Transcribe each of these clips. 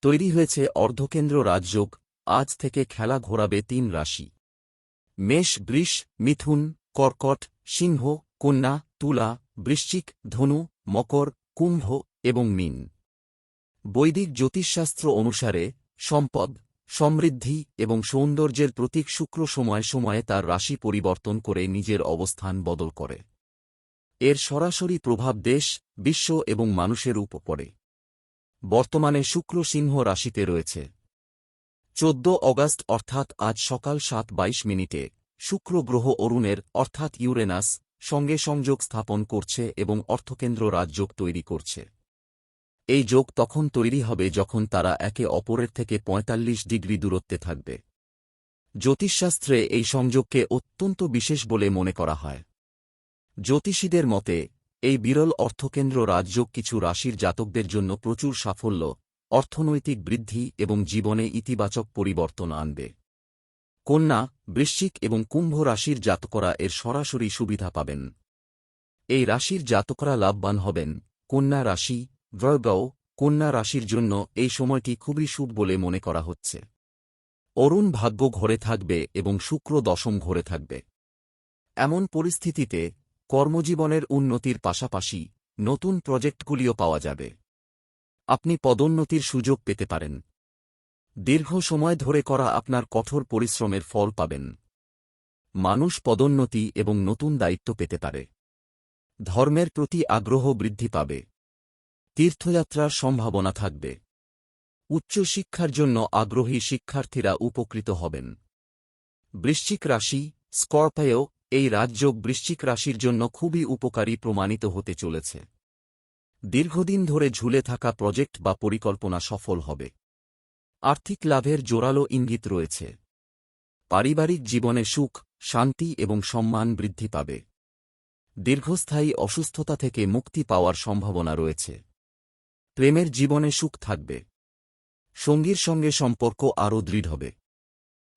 তৈরি হয়েছে অর্ধকেন্দ্র রাজযোগ, আজ থেকে খেলা ঘোরাবে তিন রাশি। মেষ, বৃষ, মিথুন, কর্কট, সিংহ, কন্যা, তুলা, বৃশ্চিক, ধনু, মকর, কুম্ভ এবং মিন। বৈদিক জ্যোতিষশাস্ত্র অনুসারে সম্পদ, সমৃদ্ধি এবং সৌন্দর্যের প্রতীক শুক্র সময় সময়ে তার রাশি পরিবর্তন করে নিজের অবস্থান বদল করে। এর সরাসরি প্রভাব দেশ, বিশ্ব এবং মানুষের উপর বর্তমানে শুক্র সিংহ রাশিতে রয়েছে। চোদ্দ অগাস্ট অর্থাৎ আজ সকাল সাত বাইশ মিনিটে শুক্র গ্রহ অরুণের অর্থাৎ ইউরেনাস সঙ্গে সংযোগ স্থাপন করছে এবং অর্থকেন্দ্র রাজযোগ তৈরি করছে। এই যোগ তখন তৈরি হবে যখন তারা একে অপরের থেকে ৪৫ ডিগ্রি দূরত্বে থাকবে। জ্যোতিষশাস্ত্রে এই সংযোগকে অত্যন্ত বিশেষ বলে মনে করা হয়। জ্যোতিষীদের মতে এই বিরল অর্থকেন্দ্র রাজযোগ কিছু রাশির জাতকদের জন্য প্রচুর সাফল্য, অর্থনৈতিক বৃদ্ধি এবং জীবনে ইতিবাচক পরিবর্তন আনবে। কন্যা, বৃশ্চিক এবং কুম্ভ রাশির জাতকরা এর সরাসরি সুবিধা পাবেন। এই রাশির জাতকরা লাভবান হবেন। কন্যা রাশি ব্রয়গাও কন্যা রাশির জন্য এই সময়টি খুবই শুভ বলে মনে করা হচ্ছে। অরুণ ভাগ্য ঘরে থাকবে এবং শুক্র দশম ঘরে থাকবে। এমন পরিস্থিতিতে কর্মজীবনের উন্নতির পাশাপাশি নতুন প্রজেক্টগুলিও পাওয়া যাবে। আপনি পদোন্নতির সুযোগ পেতে পারেন। দীর্ঘ সময় ধরে করা আপনার কঠোর পরিশ্রমের ফল পাবেন। মানুষ পদোন্নতি এবং নতুন দায়িত্ব পেতে পারে। ধর্মের প্রতি আগ্রহ বৃদ্ধি পাবে। তীর্থযাত্রার সম্ভাবনা থাকবে। উচ্চশিক্ষার জন্য আগ্রহী শিক্ষার্থীরা উপকৃত হবেন। বৃশ্চিক রাশি স্কর্পায়ও এই রাজযোগ বৃশ্চিক রাশির জন্য খুবই উপকারী প্রমাণিত হতে চলেছে। দীর্ঘদিন ধরে ঝুলে থাকা প্রজেক্ট বা পরিকল্পনা সফল হবে। আর্থিক লাভের জোরালো ইঙ্গিত রয়েছে। পারিবারিক জীবনে সুখ, শান্তি এবং সম্মান বৃদ্ধি পাবে। দীর্ঘস্থায়ী অসুস্থতা থেকে মুক্তি পাওয়ার সম্ভাবনা রয়েছে। প্রেমের জীবনে সুখ থাকবে। সঙ্গীর সঙ্গে সম্পর্ক আরও দৃঢ় হবে।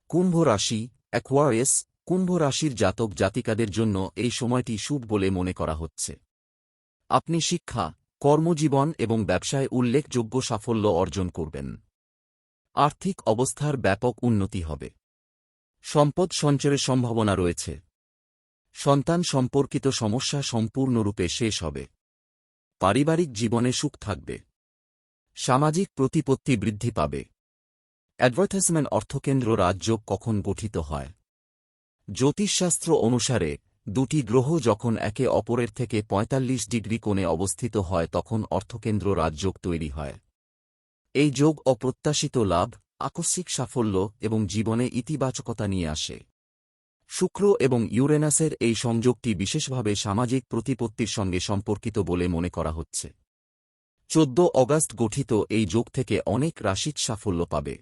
কুম্ভ রাশি অ্যাকোয়ারিয়াস কুম্ভ রাশির জাতক জাতিকাদের জন্য এই সময়টি শুভ বলে মনে করা হচ্ছে। আপনি শিক্ষা, কর্মজীবন এবং ব্যবসায় উল্লেখযোগ্য সাফল্য অর্জন করবেন। আর্থিক অবস্থার ব্যাপক উন্নতি হবে। সম্পদ সঞ্চয়ের সম্ভাবনা রয়েছে। সন্তান সম্পর্কিত সমস্যা সম্পূর্ণরূপে শেষ হবে। পারিবারিক জীবনে সুখ থাকবে। সামাজিক প্রতিপত্তি বৃদ্ধি পাবে। অ্যাডভার্টাইজমেন্ট অর্থকেন্দ্র রাজ্য কখন গঠিত হয়? জ্যোতিষশাস্ত্র অনুসারে, দুটি গ্রহ যখন একে অপরের থেকে ৪৫ ডিগ্রি কোণে অবস্থিত হয় তখন অর্থকেন্দ্র রাজযোগ তৈরি হয়। এই যোগ অপ্রত্যাশিত লাভ, আকস্মিক সাফল্য এবং জীবনে ইতিবাচকতা নিয়ে আসে। শুক্র এবং ইউরেনাসের এই সংযোগটি বিশেষভাবে সামাজিক প্রতিপত্তির সঙ্গে সম্পর্কিত বলে মনে করা হচ্ছে। চোদ্দ অগাস্ট গঠিত এই যোগ থেকে অনেক রাশিক সাফল্য পাবে।